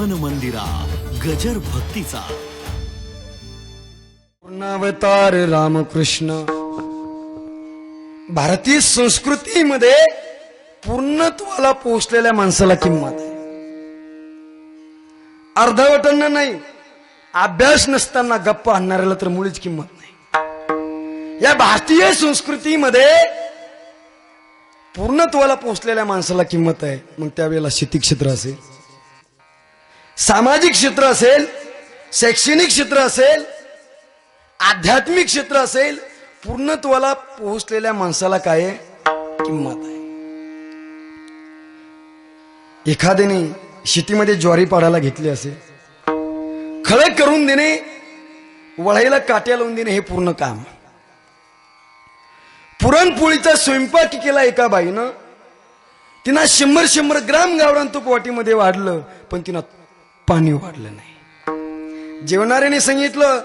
मन मंदिरा गजर भक्तीचा. पूर्णावतार रामकृष्ण. भारतीय संस्कृतीमध्ये पूर्णत्वाला पोहोचलेल्या माणसाला किंमत आहे. अर्धवटांना नाही अभ्यास नसताना गप्पा आणणाऱ्याला तर मुळीच किंमत नाही. या भारतीय संस्कृतीमध्ये पूर्णत्वाला पोहोचलेल्या माणसाला किंमत आहे. मग त्यावेळेला शेती क्षेत्र असेल. सामाजिक क्षेत्र असेल शैक्षणिक क्षेत्र असेल आध्यात्मिक क्षेत्र असेल पूर्णत्वाला पोहोचलेल्या माणसाला काय आहे? किंमत आहे एखाद्याने शेतीमध्ये ज्वारी पाडायला घेतली असेल खळक करून देणे वळाईला काट्या लावून देणे हे पूर्ण काम पुरणपोळीचा स्वयंपाक केला एका बाईनं तिनं शंभर शंभर ग्राम गावरान तूप वाटीमध्ये वाढलं पण तिनं पाणी वाढलं नाही. जेवणाऱ्याने सांगितलं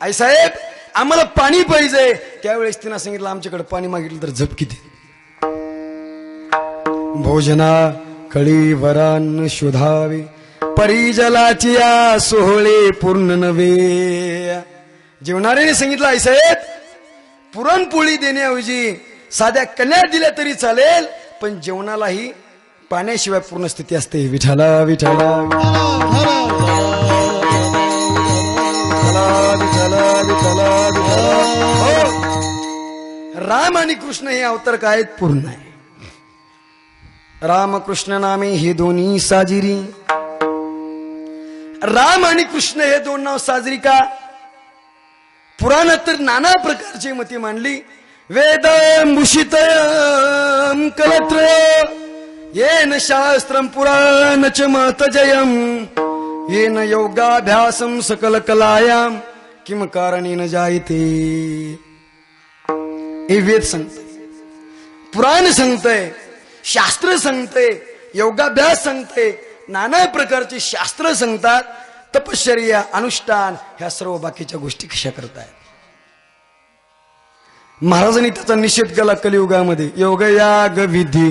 आई साहेब आम्हाला पाणी पाहिजे. त्यावेळेस तिनं सांगितलं आमच्याकडे पाणी मागितलं तर झपकी दे. भोजना कळी वरान शोधावे परिजलाची या सोहळे पूर्ण नव्हे. जेवणाऱ्याने सांगितलं आई साहेब पुरणपोळी देण्याऐवजी साध्या कन्या दिल्या तरी चालेल पण जेवणालाही पाण्याशिवाय पूर्ण स्थिती असते. विठाला विठाला हो. राम आणि कृष्ण हे अवतार काय आहेत? पूर्ण आहे. राम कृष्ण नामे हे दोन्ही साजिरी. राम आणि कृष्ण हे दोन नाव साजरी का? पुराणात तर नाना प्रकारची मती मांडली. वेद मुषित कलत्र येन शास्त्रम पुराण च मत जयम येन योगाभ्यासम सकल कलायाम किम कारणेन जायते? हे वेद सांगतंय. पुराण सांगतय शास्त्र सांगतंय योगाभ्यास सांगतंय नाना प्रकारचे शास्त्र सांगतात तपश्चर्या अनुष्ठान ह्या सर्व बाकीच्या गोष्टी कशा करतायत? महाराजांनी त्याचा निषेध केला कलियुगामध्ये योग याग विधी.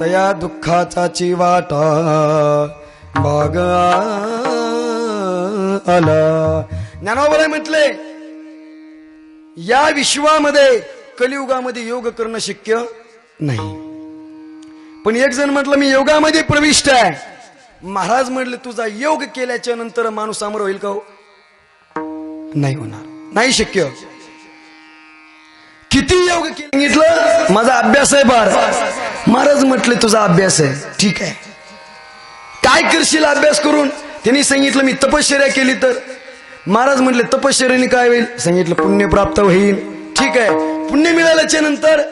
तया दुःखाचा चिवाटा बाग आला. ज्ञानोबराय म्हटले या विश्वामध्ये कलियुगामध्ये योग करणं शक्य नाही. पण एक जण म्हटलं मी योगामध्ये प्रविष्ट आहे. महाराज म्हटले तुझा योग केल्याच्यानंतर माणूस समोर होईल का हो? नाही होणार. नाही शक्य. किती योग सांगितलं माझा अभ्यास आहे बार महाराज म्हटले तुझा अभ्यास आहे. ठीक आहे. काय करशील अभ्यास करून? त्यांनी सांगितलं मी तपश्चर्या केली तर. महाराज म्हटले तपश्चर्याने काय होईल? सांगितलं पुण्य प्राप्त होईल. ठीक आहे. पुण्य मिळाल्याच्या नंतर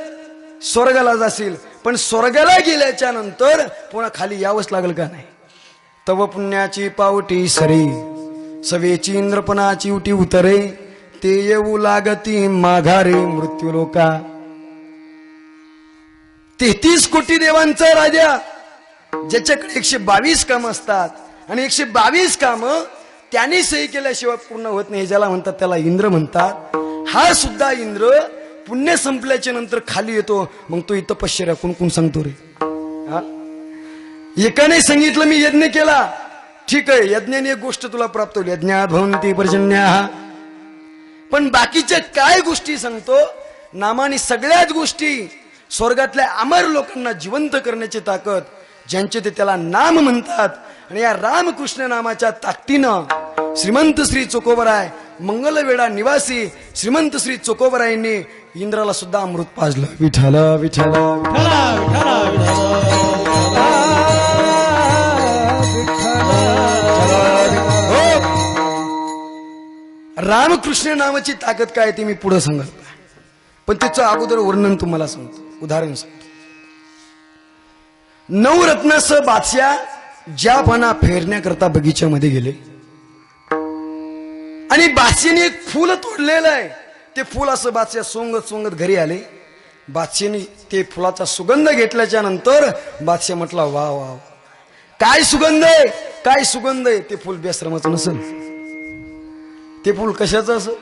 स्वर्गाला जाशील. पण स्वर्गाला गेल्याच्यानंतर पुन्हा खाली यावंच लागल का नाही? तव पुण्याची पावटी सरी सवेची इंद्रपणाची उटी उतरे. ते येऊ लागती माघारे मृत्यू लोका. तेहतीस कोटी देवांचा राजा ज्याच्याकडे एकशे बावीस काम असतात आणि एकशे बावीस काम त्यांनी सही केल्याशिवाय पूर्ण होत नाही ज्याला म्हणतात त्याला इंद्र म्हणतात. हा सुद्धा इंद्र पुण्य संपल्याच्या नंतर खाली येतो मग तो इथं पश्चर्या कोण कोण सांगतो रे. हा? एकाने सांगितलं मी यज्ञ केला. ठीक आहे यज्ञाने एक गोष्ट तुला प्राप्त होईल. यज्ञात भवंती पर्जन्या पण बाकीच्या काय गोष्टी सांगतो नामाने सगळ्याच गोष्टी स्वर्गातल्या अमर लोकांना जिवंत करण्याची ताकद ज्यांचे ते त्याला नाम म्हणतात. आणि या रामकृष्ण नामाच्या ताकदीनं श्रीमंत श्री चोकोबराय मंगलवेडा निवासी श्रीमंत श्री चोकोबरायांनी इंद्राला सुद्धा अमृत पाजलं. विठाल विठाल रामकृष्ण नावाची ताकद काय ते मी पुढे सांगत पण त्याचं अगोदर वर्णन तुम्हाला सांगतो. उदाहरण सांगतो. नऊ रत्नासह ज्या ज्यापणा फेरण्याकरता बगीच्यामध्ये गेले. आणि बादशीने एक फुल तोडलेलं आहे. ते फुल असं बादशा सोंगत सोंगत घरी आले. बादशाने ते फुलाचा सुगंध घेतल्याच्या नंतर बादशा म्हटला वा वा वा. काय सुगंध आहे? काय सुगंध आहे? ते फुल बेश्रमाचं नसेल. ते फुल कशाचं असेल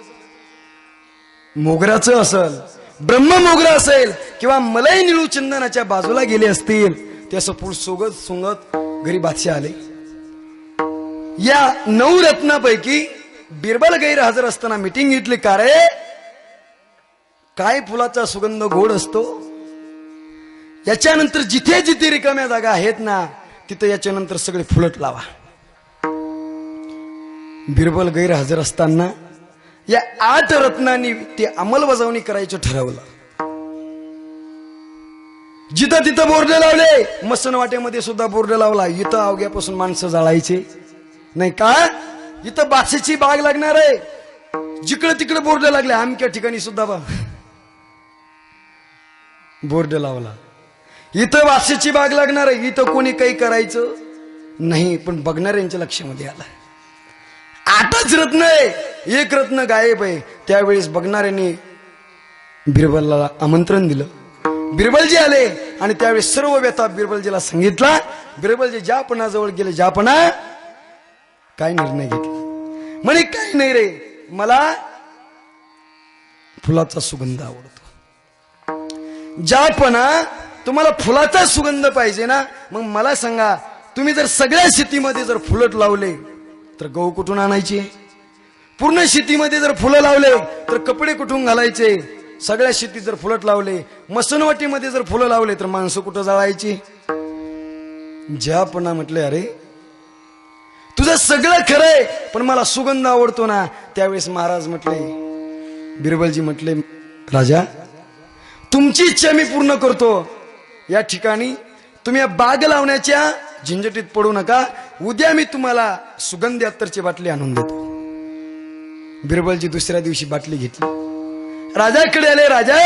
मोगऱ्याचं असेल. ब्रह्म मोगरा असेल किंवा मलाई निळू चंदनाच्या बाजूला गेले असतील ते असं फुल सोगत सोंगत घरी बादशाह आले. या नऊ रत्नापैकी बिरबल गैरहजर असताना मिटिंग घेतली का रे? काय फुलाचा सुगंध गोड असतो? याच्यानंतर जिथे जिथे रिकाम्या जागा आहेत ना तिथे याच्यानंतर सगळे फुलट लावा. बिरबल गैरहजर असताना या आठ रत्नांनी ते अंमलबजावणी करायचं ठरवलं. जिथं तिथं बोर्ड लावले मसनवाट्यामध्ये सुद्धा बोर्ड लावला. इथं अवघ्यापासून माणसं जाळायचे. नाही का? इथं बासेची बाग लागणार आहे. जिकडं तिकडे बोर्ड लागले आमक्या ठिकाणी सुद्धा बा बोर्ड लावला. इथं बासेची बाग लागणार आहे. इथं कोणी काही करायचं? नाही पण बघणाऱ्यांच्या लक्षामध्ये आलं. आठच रत्न आहे. एक रत्न गायब आहे. त्यावेळेस बघणाऱ्यांनी बिरबलला आमंत्रण दिलं. बिरबलजी आले आणि त्यावेळेस सर्व व्यथा बिरबलजीला सांगितला. बिरबलजी ज्यापणाजवळ गेले ज्यापणा काय निर्णय घेतला? म्हणे काही नाही रे. मला फुलाचा सुगंध आवडतो. ज्यापणा तुम्हाला फुलाचा सुगंध पाहिजे ना मग मला सांगा तुम्ही जर सगळ्या शेतीमध्ये जर फुलट लावले तर गहू कुठून आणायचे? पूर्ण शेतीमध्ये जर फुलं लावले तर कपडे कुठून घालायचे? सगळ्या शेतीत जर फुलट लावले मसनवाटीमध्ये जर फुलं लावले तर माणसं कुठं जाळायची? ज्यापणा म्हटले अरे तुझं सगळं खरंय पण मला सुगंध आवडतो ना. त्यावेळेस महाराज म्हटले बिरबलजी म्हटले राजा तुमची इच्छा मी पूर्ण करतो. या ठिकाणी तुम्ही या बाग लावण्याच्या झिंझटीत पडू नका. उद्या मी तुम्हाला सुगंधी अत्तरची बाटली आणून देतो. बिरबलजी दुसऱ्या दिवशी बाटली घेतली. राजाकडे आले राजा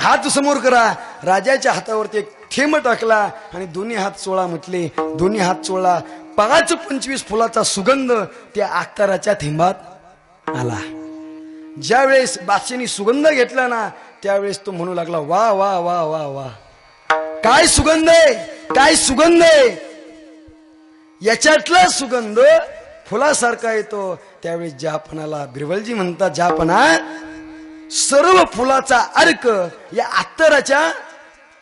हात समोर करा. राजाच्या हातावरती एक थेंब टाकला आणि दोन्ही हात चोळा म्हटले दोन्ही हात चोळा. पाच पंचवीस फुलाचा सुगंध त्या आत्ताराच्या थेंबात आला. ज्यावेळेस बादशेनी सुगंध घेतला ना त्यावेळेस तो म्हणू लागला वा वा वा वा वा. काय सुगंध आहे? काय सुगंध आहे? याच्यातला सुगंध फुलासारखा येतो. त्यावेळी ज्यापणाला बिरवलजी म्हणतात ज्यापणा सर्व फुलाचा अर्क या अत्तराच्या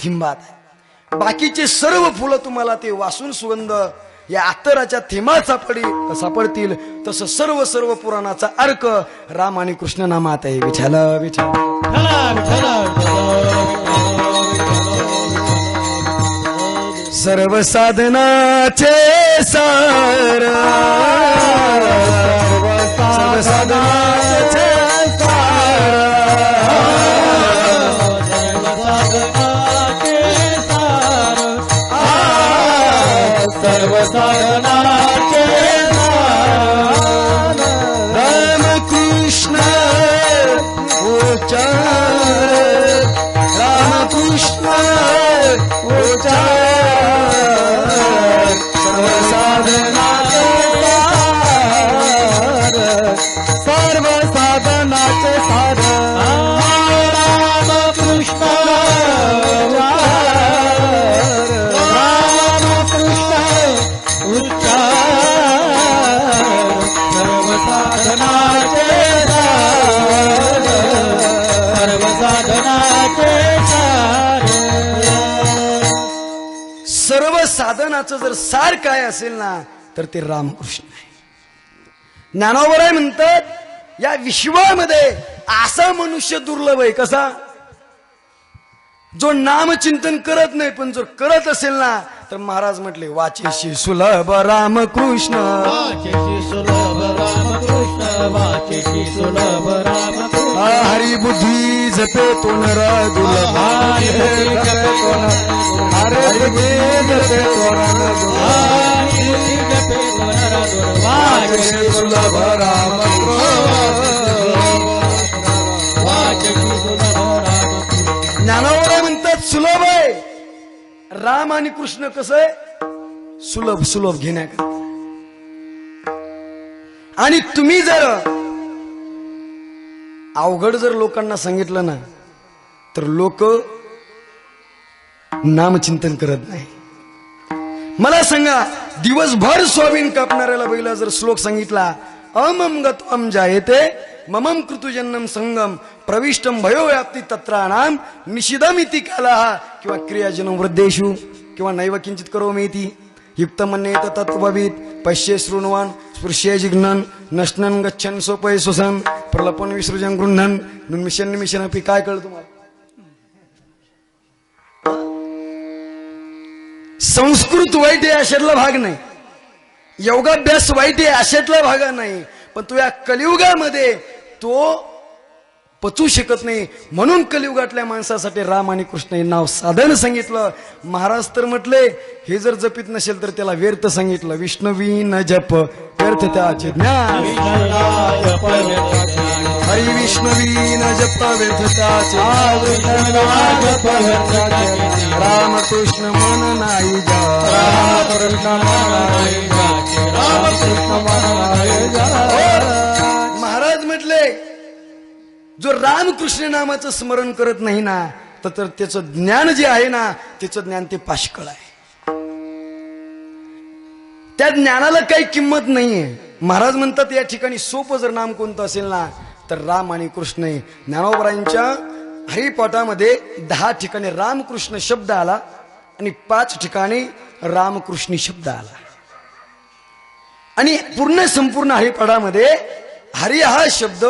थिंबात आहे. बाकीचे सर्व फुलं तुम्हाला ते वासून सुगंध या अत्तराच्या थेमात सापडी सापडतील तसं सर्व सर्व पुराणाचा अर्क राम आणि कृष्ण नामात आहे. विठाल विठाल सर्व साधनाचे सा अर्व सदाई सर्व साधनाचं जर सार काय असेल ना तर ते रामकृष्ण आहे. ज्ञानोबराय म्हणतात या विश्वामध्ये असा मनुष्य दुर्लभ आहे कसा? जो नामचिंतन करत नाही पण जर करत असेल ना तर महाराज म्हटले वाचेशी सुलभ रामकृष्ण. वाचेशी सुलभ रामकृष्ण वाचेशी सुलभ रामकृष्ण. हरी बुद्धी जपे तो नर दुर्लभ ज्ञानावर म्हणतात सुलभ आहे. राम आणि कृष्ण कसं आहे? सुलभ सुलभ घेण्याकरता. आणि तुम्ही जर अवघड जर लोकांना सांगितलं ना तर लोक नामचिंतन करत नाही. मला सांगा दिवसभर सोयाबीन कापणाऱ्याला बैला जर श्लोक सांगितला अमम जायते ममम कृतुजन्म संगम प्रविष्टम भयोव्याप्ती तत्राणाम निषिदम इति काला किंवा क्रियाजनम वृद्धेषु किंवा नैव किंचित करोमीति युक्त मन्येत तत्ववित पश्ये शृण्वान स्पृश्ये जिघ्नन नष्णन गच्छन सोपय सुसन प्रलपन विसृजन गृह्णन निमिशन निमिशन अपि काय कळ तुम्हाला? संस्कृत वाईट आहे अशातला भाग नाही. योगाभ्यास वाईट आहे अशातला भाग नाही. पण तो या कलियुगामध्ये तो पचू शकत नाही. म्हणून कलियुगातल्या माणसासाठी राम आणि कृष्ण हे नाव साधन सांगितलं. महाराज तर म्हटले हे जर जपित नसेल तर त्याला व्यर्थ सांगितलं. विष्णवी न जप व्यर्थ त्याचे ज्ञान. हरी विष्णवी न जप राम कृष्ण मन नाही जा महाराज म्हटले जो रामकृष्ण नामाचं स्मरण करत नाही ना तर त्याचं ज्ञान जे आहे ना त्याचं ज्ञान ते पाष्कळ आहे. त्या ज्ञानाला काही किंमत नाहीये. महाराज म्हणतात या ठिकाणी सोपं जर नाम कोणतं असेल ना तर राम आणि कृष्ण आहे ज्ञानोबरायांच्या हरिपाठामध्ये दहा ठिकाणी रामकृष्ण शब्द आला आणि पाच ठिकाणी रामकृष्णी शब्द आला. आणि पूर्ण संपूर्ण हरिपाठामध्ये हरी हा शब्द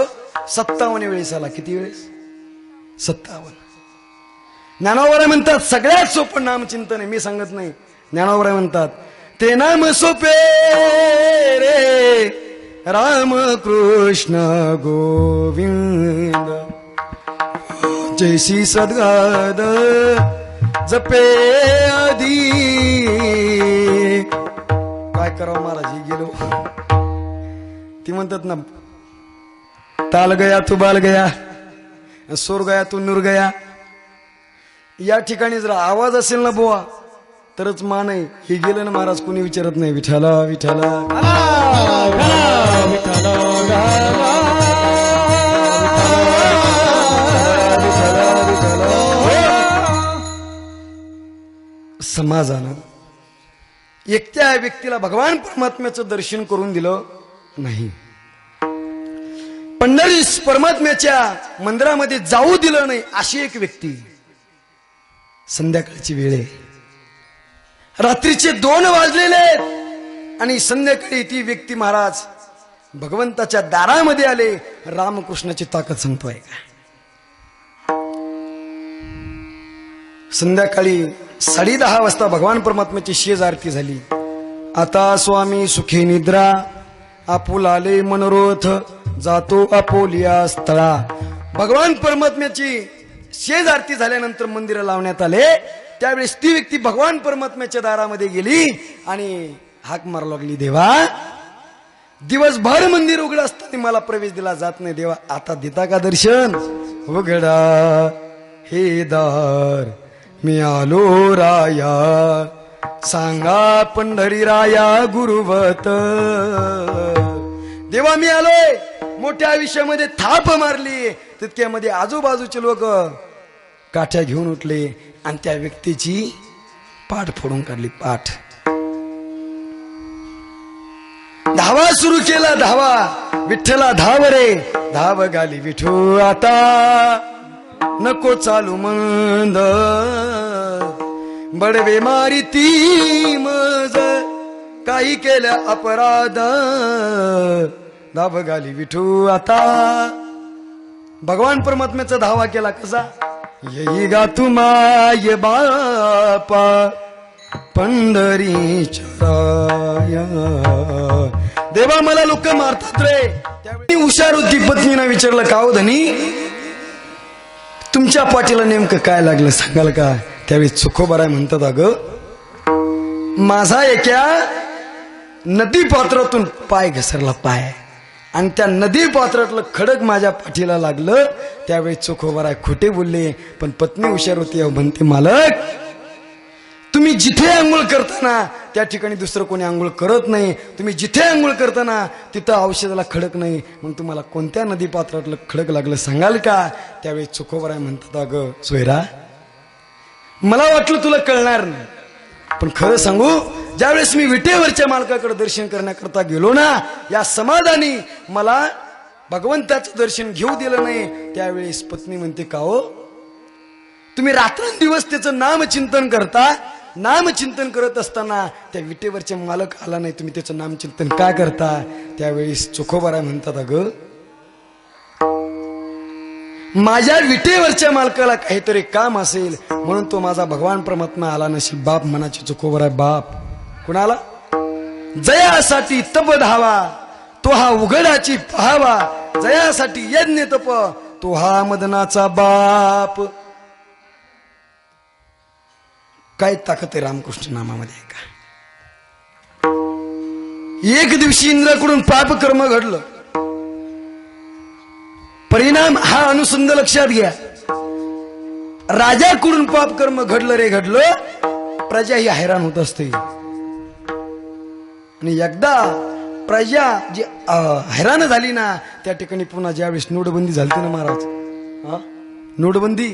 सत्तावन्न वेळेस आला. किती वेळेस? सत्तावन्न. ज्ञानोबराय म्हणतात सगळ्यात सोपं नामचिंतन आहे. मी सांगत नाही. ज्ञानोबराय म्हणतात ते नाम सोपे रे राम कृष्ण गोविंद। जैसी सद्गाद जपे आधी। काय करावं महाराज गेलो. ती म्हणतात ना ताल गया तू बाल गया सोर गया तू नूर गया. या ठिकाणी जर आवाज असेल ना बोवा. तरच मान आहे. हे गेलं ना महाराज कोणी विचारत नाही. विठाला विठाला समाजानं एकट्या व्यक्तीला भगवान परमात्म्याचं दर्शन करून दिलं नाही. पंढरी परमात्म्याच्या मंदिरामध्ये जाऊ दिलं नाही अशी एक व्यक्ती. संध्याकाळची वेळ आहे. रात्रीचे दोन वाजलेले आहेत. आणि संध्याकाळी ती व्यक्ती महाराज भगवंताच्या दारामध्ये आले. रामकृष्णाची ताकद सांगतोय का? संध्याकाळी साडे दहा वाजता भगवान परमात्म्याची शेज आरती झाली. आता स्वामी सुखी निद्रा आपुलाले मनोरथ जातो आपोलिया स्थळा. भगवान परमात्म्याची शेज आरती झाल्यानंतर मंदिर लावण्यात आले. त्यावेळेस ती व्यक्ती भगवान परमात्म्याच्या दारामध्ये गेली आणि हाक मारू लागली देवा दिवसभर मंदिर उघड असताना मला प्रवेश दिला जात नाही. देवा आता देता का दर्शन? उघडा हे दार मी आलो राया. सांगा पंढरी राया गुरुवत. देवा मी आलोय. मोठ्या आयुष्यामध्ये थाप मारली. तितक्यामध्ये आजूबाजूचे लोक काठ्या घेऊन उठले आणि त्या व्यक्तीची पाठ फोडून काढली. पाठ. धावा सुरू केला धावा. विठ्ठला धाव रे. धाव गाली विठू आता नको चालू मंद. बडवे मारी ती मज. काही केल्या अपराध. धाव गाली विठू आता. भगवान परमात्म्याचा धावा केला कसा? येई गा तुमाय बापा पंढरीच्या देवा मला लोक मारतात रे. त्यावेळी हुशार होती पत्नीनं विचारलं का हो धनी? तुमच्या पाठीला नेमकं काय लागलं सांगाल का? त्यावेळी चुकोबाराय म्हणतात अगं माझा एका नदी पात्रातून पाय घसरला पाय. आणि त्या नदी पात्रातलं खडक माझ्या पाठीला लागलं. त्यावेळी चोखोबाराय खोटे बोलले पण पत्नी हुशार होती अहो म्हणते मालक. तुम्ही जिथे आंघोळ करताना त्या ठिकाणी दुसरं कोणी आंघोळ करत नाही. तुम्ही जिथे आंघोळ करताना तिथं औषधाला खडक नाही. मग तुम्हाला कोणत्या नदी पात्रातलं खडक लागलं सांगाल का? त्यावेळी चुकोबराय म्हणतात अगं सोयरा मला वाटलं तुला कळणार नाही. पण खरं सांगू ज्यावेळेस मी विटेवरच्या मालकाकडे दर्शन करण्याकरता गेलो ना या समाधानी मला भगवंताचं दर्शन घेऊ दिलं नाही. त्यावेळेस पत्नी म्हणते का हो? तुम्ही रात्रंदिवस त्याचं नामचिंतन करता? नामचिंतन करत असताना त्या विटेवरचे मालक आला नाही तुम्ही त्याचं नामचिंतन का करता? त्यावेळेस चोखोबारा म्हणतात अगं माझ्या विटेवरच्या मालकाला काहीतरी काम असेल म्हणून तो माझा भगवान परमात्मा आला नशील बाप मनाची चुकोबर आहे बाप. कुणाला? जयासाठी तप धावा तो हा उघडाची पहावा. जयासाठी यज्ञ तप तो हा मदनाचा बाप. काय ताकद आहे रामकृष्ण नामामध्ये का एक दिवशी इंद्राकडून पाप कर्म घडलं. परिणाम हा अनुसंध लक्षात घ्या. राजाकडून पाप कर्म घडलं रे घडलं प्रजा ही हैराण होत असते आणि एकदा प्रजा जी हैराण झाली ना त्या ठिकाणी पुन्हा ज्यावेळेस नोटबंदी झाली ना महाराज हा? नोटबंदी?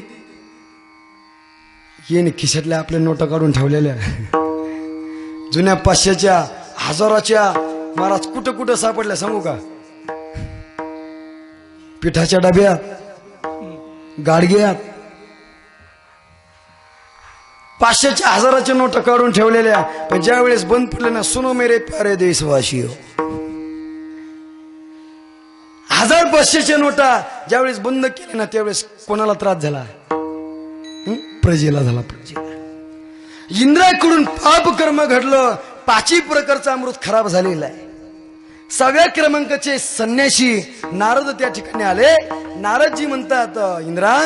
येणे खिशातल्या आपल्या नोटा काढून ठेवलेल्या. जुन्या पाचशेच्या हजाराच्या महाराज कुठं कुठं सापडल्या सांगू का? पिठाच्या डब्यात गाडग्यात पाचशेच्या हजाराच्या नोटा काढून ठेवलेल्या पण ज्या वेळेस बंद पडले ना सुनो मेरे प्यारे देशवासी हो हजार पाचशेच्या नोटा ज्यावेळेस बंद केले ना त्यावेळेस कोणाला त्रास झाला? प्रजेला झाला प्रजेला इंद्राकडून पाप कर्म घडलं पाची प्रकारचा अमृत खराब झालेला आहे. सगळ्या क्रमांकाचे संन्याशी नारद त्या ठिकाणी आले. नारदजी म्हणतात इंद्रा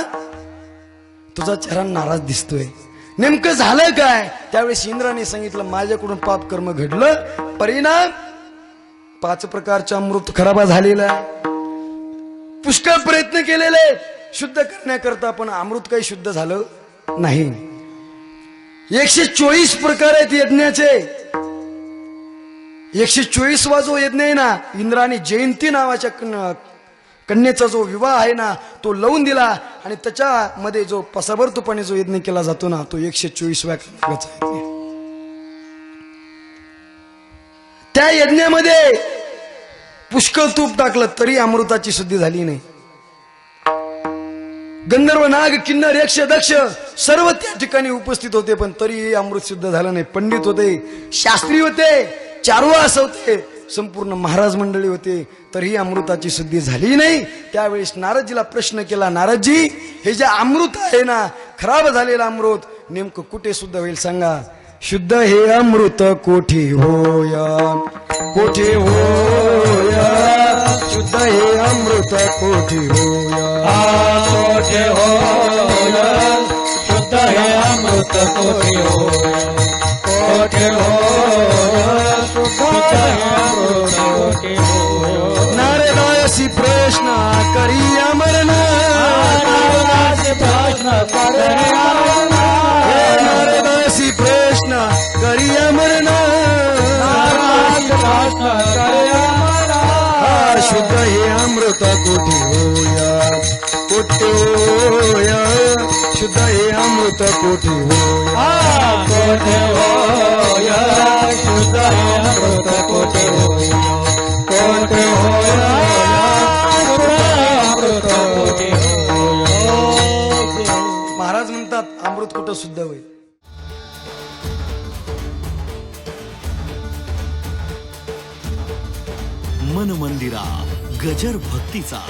तुझा चेहरा नाराज दिसतोय. नेमकं झालं काय? त्यावेळेस इंद्राने सांगितलं माझ्याकडून पाप कर्म घडलं. परिणाम? पाच प्रकारच्या अमृत खराबा झालेला पुष्कळ प्रयत्न केलेले शुद्ध करण्याकरता पण अमृत काही शुद्ध झालं नाही. एकशे चोवीस प्रकार आहेत यज्ञाचे. एकशे चोवीस वाजो यज्ञ आहे ना इंद्राने जयंती नावाच्या कन्येचा जो विवाह आहे ना तो लावून दिला आणि त्याच्यामध्ये जो पसाभरतुपाने जो यज्ञ केला जातो ना तो एकशे चोवीसव्या क्रमांकाचा यज्ञ त्या यज्ञामध्ये पुष्कळ तूप टाकलं तरी अमृताची शुद्धी झाली नाही. गंधर्व नाग किन्नर यक्ष दक्ष सर्व त्या ठिकाणी उपस्थित होते पण तरीही अमृत सिद्ध झालं नाही. पंडित होते शास्त्री होते चारवास होते संपूर्ण महाराज मंडळी होते तरीही अमृताची शुद्धी झाली नाही. त्यावेळेस नारदजीला प्रश्न केला नारदजी हे जे अमृत आहे ना खराब झालेलं अमृत नेमकं कुठे सुद्धा होईल सांगा? शुद्ध हे अमृत कोठे होय? कोठे होय? शुद्ध हे अमृत कोठे होय? कोठे होय? शुद्ध हे अमृत कोठे होय? कोठे होय? नारदासी प्रश्न करी अमरन नारदाचे प्रश्न करे हे नारदासी प्रश्न करी अमरन नारदाचे प्रश्न करे हा शुद्ध हे अमृत कोठे होया? कोठे होया? शुद्ध हे अमृत कोठे होया? कोठे होय? शुद्ध हे अमृत कोठे होय? म्हणतात सुद्धा होईल. मन मंदिरा गजर भक्तीचा.